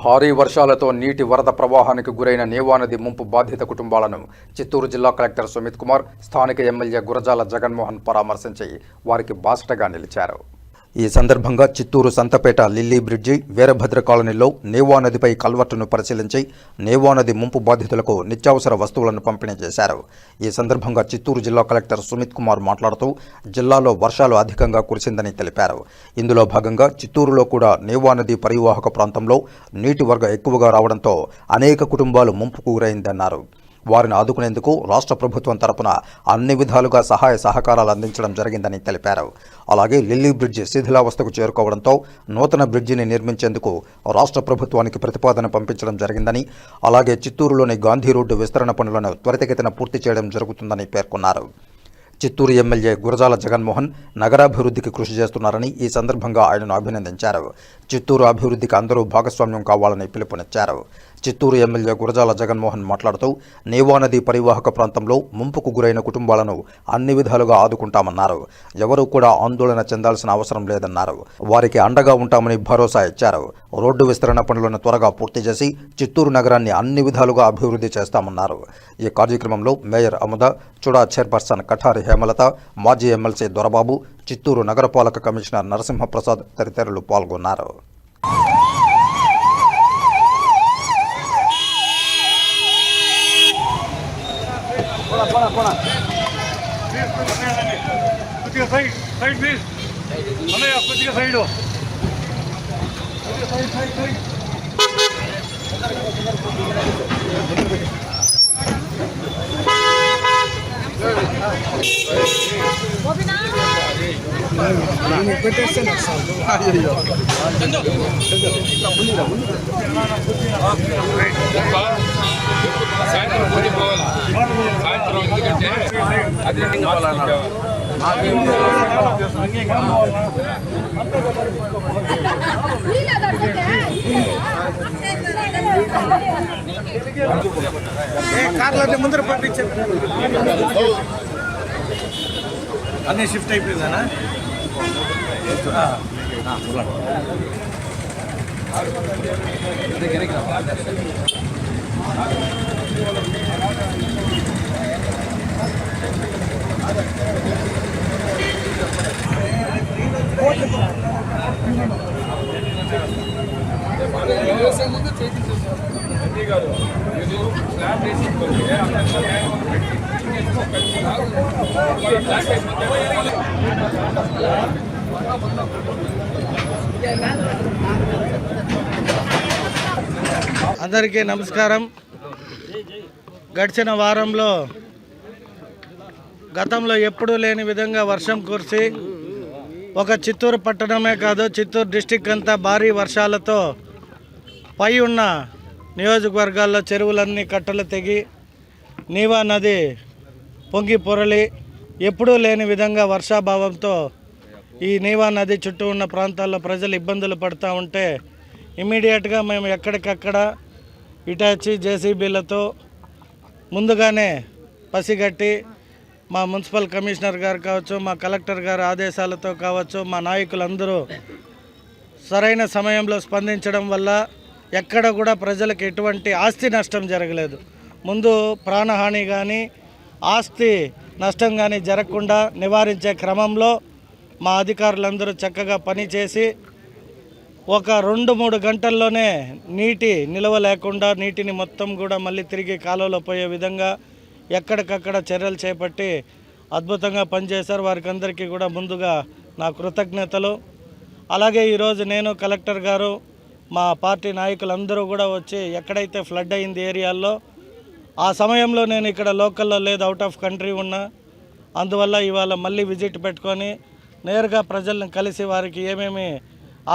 భారీ వర్షాలతో నీటి వరద ప్రవాహానికి గురైన నేవానది ముంపు బాధిత కుటుంబాలను చిత్తూరు జిల్లా కలెక్టర్ సుమిత్ కుమార్ స్థానిక ఎమ్మెల్యే గురజాల జగన్మోహన్ పరామర్శించి వారికి బాసటగా నిలిచారు. ఈ సందర్భంగా చిత్తూరు సంతపేట లిల్లీ బ్రిడ్జి వీరభద్ర కాలనీలో నేవా నదిపై కల్వర్టును పరిశీలించి నేవా నది ముంపు బాధితులకు నిత్యావసర వస్తువులను పంపిణీ చేశారు. ఈ సందర్భంగా చిత్తూరు జిల్లా కలెక్టర్ సుమిత్ కుమార్ మాట్లాడుతూ జిల్లాలో వర్షాలు అధికంగా కురిసిందని తెలిపారు. ఇందులో భాగంగా చిత్తూరులో కూడా నేవా నది పరివాహక ప్రాంతంలో నీటి వర్గ ఎక్కువగా రావడంతో అనేక కుటుంబాలు ముంపుకు గురైందన్నారు. వారిని ఆదుకునేందుకు రాష్ట్ర ప్రభుత్వం తరపున అన్ని విధాలుగా సహాయ సహకారాలు అందించడం జరిగిందని తెలిపారు. అలాగే లిల్లీ బ్రిడ్జి శిథిలావస్థకు చేరుకోవడంతో నూతన బ్రిడ్జిని నిర్మించేందుకు రాష్ట్ర ప్రభుత్వానికి ప్రతిపాదన పంపించడం జరిగిందని అలాగే చిత్తూరులోని గాంధీ రోడ్డు విస్తరణ పనులను త్వరితగతిన పూర్తి చేయడం జరుగుతుందని పేర్కొన్నారు. చిత్తూరు ఎమ్మెల్యే గురజాల జగన్మోహన్ నగరాభివృద్ధికి కృషి చేస్తున్నారని ఈ సందర్భంగా ఆయనను అభినందించారు. చిత్తూరు అభివృద్ధికి అందరూ భాగస్వామ్యం కావాలని పిలుపునిచ్చారు. చిత్తూరు ఎమ్మెల్యే గురజాల జగన్మోహన్ మాట్లాడుతూ నేవా నది పరివాహక ప్రాంతంలో ముంపుకు గురైన కుటుంబాలను అన్ని విధాలుగా ఆదుకుంటామన్నారు. ఎవరూ కూడా ఆందోళన చెందాల్సిన అవసరం లేదన్నారు. వారికి అండగా ఉంటామని భరోసా ఇచ్చారు. రోడ్డు విస్తరణ పనులను త్వరగా పూర్తి చేసి చిత్తూరు నగరాన్ని అన్ని విధాలుగా అభివృద్ధి చేస్తామన్నారు. ఈ కార్యక్రమంలో mayor Amudha CUDA chairperson Kathari Hemalatha మాజీ ఎమ్మెల్సీ దొరబాబు చిత్తూరు నగరపాలక కమిషనర్ నరసింహప్రసాద్ తదితరులు పాల్గొన్నారు. కొద్దిగా సైడ్ సైడ్ ప్లీజ్ అన్నయ్య కొద్దిగా సైడ్ సైడ్ సైడ్ సైడ్ సాయంత్రం పూజ పోవాలి సాయంత్రం ఎందుకంటే అది ముందర పంపించారు అన్నీ షిఫ్ట్ అయిపోయిందనా ముందు చేతి గారు మీరు స్లాబ్ వేసి అందరికీ నమస్కారం. గడిచిన వారంలో గతంలో ఎప్పుడూ లేని విధంగా వర్షం కురిసి ఒక చిత్తూరు పట్టణమే కాదు చిత్తూరు డిస్టిక్ అంతా భారీ వర్షాలతో పై ఉన్న నియోజకవర్గాల్లో చెరువులన్నీ కట్టలు తెగి నీవా నది పొంగి పొరలి ఎప్పుడూ లేని విధంగా వర్షాభావంతో ఈ నీవా నది చుట్టూ ఉన్న ప్రాంతాల్లో ప్రజలు ఇబ్బందులు పడుతూ ఉంటే ఇమీడియట్గా మేము ఎక్కడికక్కడ ఇటాచి జేసీబీలతో ముందుగానే పసిగట్టి మా మున్సిపల్ కమిషనర్ గారు కావచ్చు మా కలెక్టర్ గారు ఆదేశాలతో కావచ్చు మా నాయకులందరూ సరైన సమయంలో స్పందించడం వల్ల ఎక్కడ కూడా ప్రజలకు ఎటువంటి ఆస్తి నష్టం జరగలేదు. ముందు ప్రాణహాని కానీ ఆస్తి నష్టం కానీ జరగకుండా నివారించే క్రమంలో మా అధికారులందరూ చక్కగా పనిచేసి ఒక రెండు మూడు గంటల్లోనే నీటి నిల్వ లేకుండా నీటిని మొత్తం కూడా మళ్ళీ తిరిగి కాలువలో పోయే విధంగా ఎక్కడికక్కడ చర్యలు చేపట్టి అద్భుతంగా పనిచేశారు. వారికి అందరికీ కూడా ముందుగా నా కృతజ్ఞతలు. అలాగే ఈరోజు నేను కలెక్టర్ గారు మా పార్టీ నాయకులందరూ కూడా వచ్చి ఎక్కడైతే ఫ్లడ్ అయింది ఏరియాల్లో ఆ సమయంలో నేను ఇక్కడ లోకల్లో లేదు అవుట్ ఆఫ్ కంట్రీ ఉన్నా. అందువల్ల ఇవాళ మళ్ళీ విజిట్ పెట్టుకొని నేరుగా ప్రజలను కలిసి వారికి ఏమేమి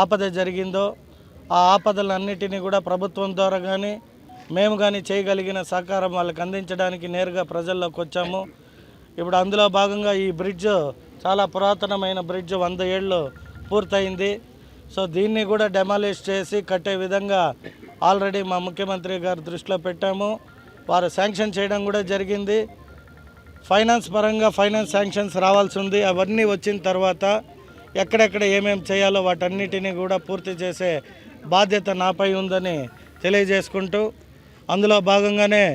ఆపద జరిగిందో ఆ ఆపదలన్నిటినీ కూడా ప్రభుత్వం ద్వారా కానీ మేము కానీ చేయగలిగిన సహకారం వాళ్ళకి అందించడానికి నేరుగా ప్రజల్లోకి వచ్చాము. ఇప్పుడు అందులో భాగంగా ఈ బ్రిడ్జ్ చాలా పురాతనమైన బ్రిడ్జ్ వంద ఏళ్ళు పూర్తయింది. సో దీన్ని కూడా డెమాలిష్ చేసి కట్టే విధంగా ఆల్రెడీ మా ముఖ్యమంత్రి గారు దృష్టిలో పెట్టాము. వారు శాంక్షన్ చేయడం కూడా జరిగింది. ఫైనాన్స్ పరంగా ఫైనాన్స్ శాంక్షన్స్ రావాల్సి ఉంది. అవన్నీ వచ్చిన తర్వాత ఎక్కడెక్కడ ఏమేమి చేయాలో వాటన్నిటినీ కూడా పూర్తి చేసే బాధ్యత నాపై ఉందని తెలియజేసుకుంటూ అందులో భాగంగానే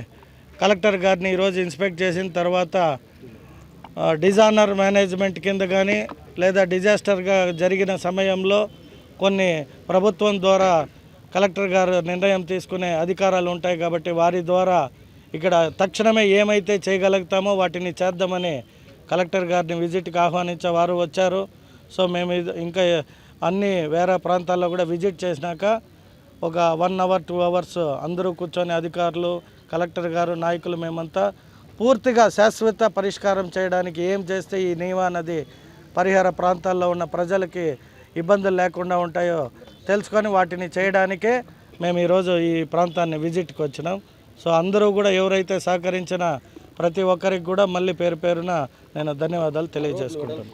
కలెక్టర్ గారిని ఈరోజు ఇన్స్పెక్ట్ చేసిన తర్వాత డిజానర్ మేనేజ్మెంట్ కింద కానీ లేదా డిజాస్టర్గా జరిగిన సమయంలో కొన్ని ప్రభుత్వం ద్వారా కలెక్టర్ గారు నిర్ణయం తీసుకునే అధికారాలు ఉంటాయి కాబట్టి వారి ద్వారా ఇక్కడ తక్షణమే ఏమైతే చేయగలుగుతామో వాటిని చేద్దామని కలెక్టర్ గారిని విజిట్కి ఆహ్వానించే వారు వచ్చారు. సో మేము ఇది- ఇంకా అన్ని వేరే ప్రాంతాల్లో కూడా విజిట్ చేసినాక ఒక వన్ అవర్ టూ అవర్స్ అందరూ కూర్చొని అధికారులు కలెక్టర్ గారు నాయకులు మేమంతా పూర్తిగా శాశ్వత పరిష్కారం చేయడానికి ఏం చేస్తే ఈ నీవా నది పరిహార ప్రాంతాల్లో ఉన్న ప్రజలకి ఇబ్బందులు లేకుండా ఉంటాయో తెలుసుకొని వాటిని చేయడానికే మేము ఈరోజు ఈ ప్రాంతాన్ని విజిట్కి వచ్చినాం. సో అందరూ కూడా ఎవరైతే సహకరించిన ప్రతి ఒక్కరికి కూడా మళ్ళీ పేరు పేరున నేను ధన్యవాదాలు తెలియజేసుకుంటాను.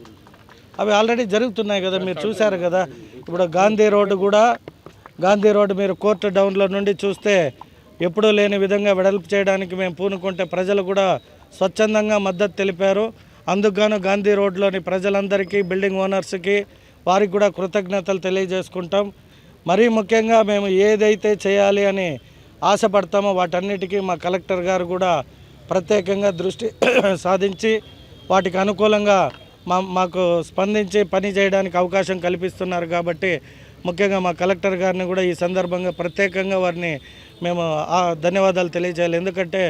అవి ఆల్రెడీ జరుగుతున్నాయి కదా మీరు చూశారు కదా. ఇప్పుడు గాంధీ రోడ్డు కూడా గాంధీ రోడ్డు మీరు కోర్టు డౌన్లో నుండి చూస్తే ఎప్పుడూ లేని విధంగా వెడల్పు చేయడానికి మేము పూనుకుంటే ప్రజలు కూడా స్వచ్ఛందంగా మద్దతు తెలిపారు. అందుకుగాను గాంధీ రోడ్లోని ప్రజలందరికీ బిల్డింగ్ ఓనర్స్కి వారికి కూడా కృతజ్ఞతలు తెలియజేసుకుంటాం. మరీ ముఖ్యంగా మేము ఏదైతే చేయాలి అని ఆశపడతామో వాటన్నిటికీ మా కలెక్టర్ గారు కూడా ప్రత్యేకంగా దృష్టి సాధించి వాటికి అనుకూలంగా మా మాకు స్పందించి పని చేయడానికి అవకాశం కల్పిస్తున్నారు కాబట్టి ముఖ్యంగా మా కలెక్టర్ గారిని కూడా ఈ సందర్భంగా ప్రత్యేకంగా వారిని మేము ఆ ధన్యవాదాలు తెలియజేయాలి. ఎందుకంటే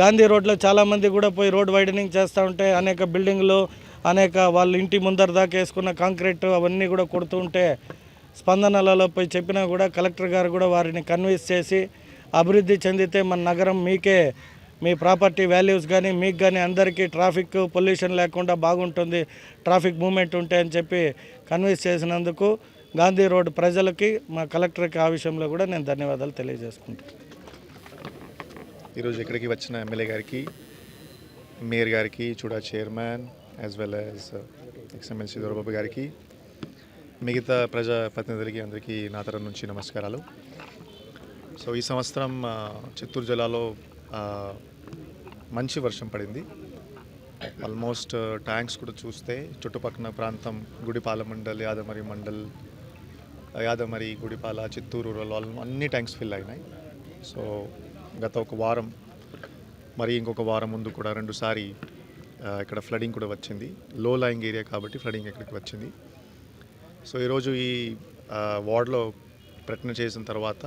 గాంధీ రోడ్లో చాలామంది కూడా పోయి రోడ్ వైడనింగ్ చేస్తూ ఉంటే అనేక బిల్డింగ్లు అనేక వాళ్ళ ఇంటి ముందర దాకా వేసుకున్న కాంక్రీట్ అవన్నీ కూడా కొడుతూ ఉంటే స్పందనలలో పోయి చెప్పినా కూడా కలెక్టర్ గారు కూడా వారిని కన్విన్స్ చేసి అభివృద్ధి చెందితే మన నగరం మీకే మీ ప్రాపర్టీ వాల్యూస్ కానీ మీకు కానీ అందరికీ ట్రాఫిక్ పొల్యూషన్ లేకుండా బాగుంటుంది ట్రాఫిక్ మూమెంట్ ఉంటే అని చెప్పి కన్విన్స్ చేసినందుకు గాంధీ రోడ్ ప్రజలకి మా కలెక్టర్కి ఆ విషయంలో కూడా నేను ధన్యవాదాలు తెలియజేసుకుంటాను ఈరోజు ఇక్కడికి వచ్చిన ఎమ్మెల్యే గారికి మేయర్ గారికి CUDA chairman as well as uh, ex MLC Dorababu గారికి మిగతా ప్రజాప్రతినిధులకి అందరికీ నా తరం నుంచి నమస్కారాలు. సో ఈ సంవత్సరం చిత్తూరు జిల్లాలో మంచి వర్షం పడింది. ఆల్మోస్ట్ ట్యాంక్స్ కూడా చూస్తే చుట్టుపక్కల ప్రాంతం గుడిపాల మండల్ యాదమరి మండల్ యాదమరి గుడిపాల చిత్తూరు రూరల్ అన్ని ట్యాంక్స్ ఫిల్ అయినాయి. సో గత ఒక వారం మరి ఇంకొక వారం ముందు కూడా రెండుసారి ఇక్కడ ఫ్లడింగ్ కూడా వచ్చింది. లో లయింగ్ ఏరియా కాబట్టి ఫ్లడింగ్ ఇక్కడికి వచ్చింది. సో ఈరోజు ఈ వార్డ్లో ప్రకటన చేసిన తర్వాత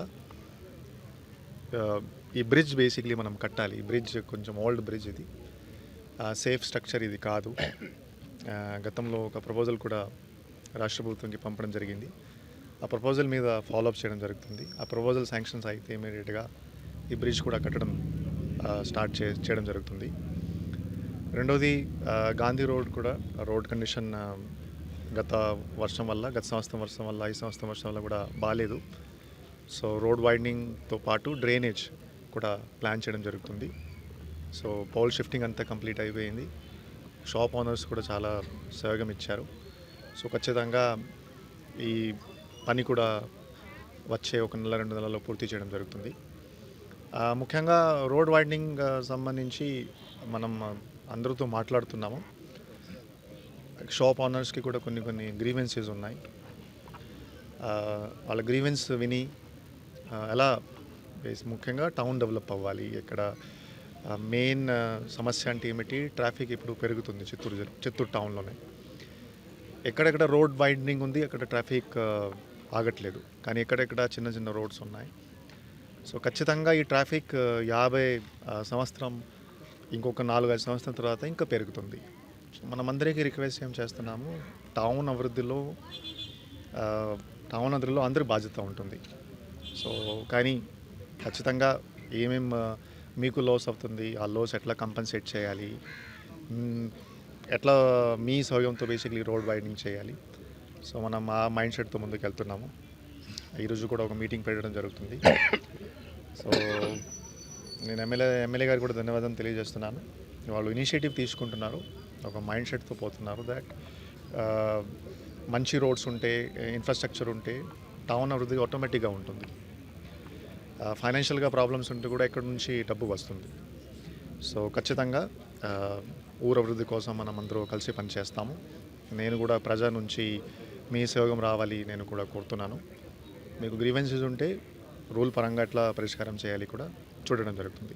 ఈ బ్రిడ్జ్ బేసిక్లీ మనం కట్టాలి. ఈ బ్రిడ్జ్ కొంచెం ఓల్డ్ బ్రిడ్జ్ ఇది. సేఫ్ స్ట్రక్చర్ ఇది కాదు. గతంలో ఒక ప్రపోజల్ కూడా రాష్ట్ర ప్రభుత్వంకి పంపడం జరిగింది. ఆ ప్రపోజల్ మీద ఫాలోఅప్ చేయడం జరుగుతుంది. ఆ ప్రపోజల్ శాంక్షన్స్ అయితే ఇమీడియట్గా ఈ బ్రిడ్జ్ కూడా కట్టడం స్టార్ట్ చే చేయడం జరుగుతుంది. రెండోది గాంధీ రోడ్ కూడా రోడ్ కండిషన్ గత వర్షం వల్ల గత సంవత్సరం వర్షం వల్ల ఈ సంవత్సరం వర్షం వల్ల కూడా బాగాలేదు సో రోడ్ వైడనింగ్తో పాటు డ్రైనేజ్ కూడా ప్లాన్ చేయడం జరుగుతుంది. సో పౌల్ షిఫ్టింగ్ అంతా కంప్లీట్ అయిపోయింది. షాప్ ఓనర్స్ కూడా చాలా సహయోగం ఇచ్చారు. సో ఖచ్చితంగా ఈ పని కూడా వచ్చే ఒక నెల రెండు నెలల్లో పూర్తి చేయడం జరుగుతుంది. ముఖ్యంగా రోడ్ వైడనింగ్ సంబంధించి మనం అందరితో మాట్లాడుతున్నాము. షాప్ ఓనర్స్కి కూడా కొన్ని కొన్ని గ్రీవెన్సెస్ ఉన్నాయి. వాళ్ళ గ్రీవెన్స్ విని ఎలా బేస్ ముఖ్యంగా టౌన్ డెవలప్ అవ్వాలి ఇక్కడ మెయిన్ సమస్య అంటే ఏమిటి? ట్రాఫిక్ ఇప్పుడు పెరుగుతుంది చిత్తూరు జిల్లా చిత్తూరు టౌన్లోనే. ఎక్కడెక్కడ రోడ్ వైడనింగ్ ఉంది అక్కడ ట్రాఫిక్ ఆగట్లేదు. కానీ ఎక్కడెక్కడ చిన్న చిన్న రోడ్స్ ఉన్నాయి. సో ఖచ్చితంగా ఈ ట్రాఫిక్ యాభై సంవత్సరం ఇంకొక నాలుగైదు సంవత్సరం తర్వాత ఇంకా పెరుగుతుంది. సో మనమందరికీ రిక్వెస్ట్ ఏం చేస్తున్నాము టౌన్ అభివృద్ధిలో టౌన్ అభివృద్ధిలో అందరి బాధ్యత ఉంటుంది. సో కానీ ఖచ్చితంగా ఏమేం మీకు లాస్ అవుతుంది ఆ లాస్ ఎట్లా కంపెన్సేట్ చేయాలి? ఎట్లా మీ సౌకర్యంతో బేసిక్లీ రోడ్ వైడింగ్ చేయాలి? సో మనం ఆ మైండ్ సెట్తో ముందుకు వెళ్తున్నాము ఈరోజు కూడా ఒక మీటింగ్ పెట్టడం జరుగుతుంది. సో నేను ఎమ్మెల్యే ఎమ్మెల్యే గారికి కూడా ధన్యవాదాలు తెలియజేస్తున్నాను. వాళ్ళు ఇనిషియేటివ్ తీసుకుంటున్నారు. ఒక మైండ్ సెట్తో పోతున్నారు దట్ మంచి రోడ్స్ ఉంటే ఇన్ఫ్రాస్ట్రక్చర్ ఉంటే టౌన్ అభివృద్ధి ఆటోమేటిక్గా ఉంటుంది. ఫైనాన్షియల్గా ప్రాబ్లమ్స్ ఉంటే కూడా ఎక్కడి నుంచి డబ్బు వస్తుంది. సో ఖచ్చితంగా ఆ, ఊరు అభివృద్ధి కోసం మనం అందరూ కలిసి పనిచేస్తాము నేను కూడా ప్రజల నుంచి మీ సహయోగం రావాలి నేను కూడా కోరుతున్నాను. మీకు గ్రీవెన్సెస్ ఉంటే రూల్ పరంగా అట్లా పరిష్కారం చేయాలి కూడా చూడడం జరుగుతుంది.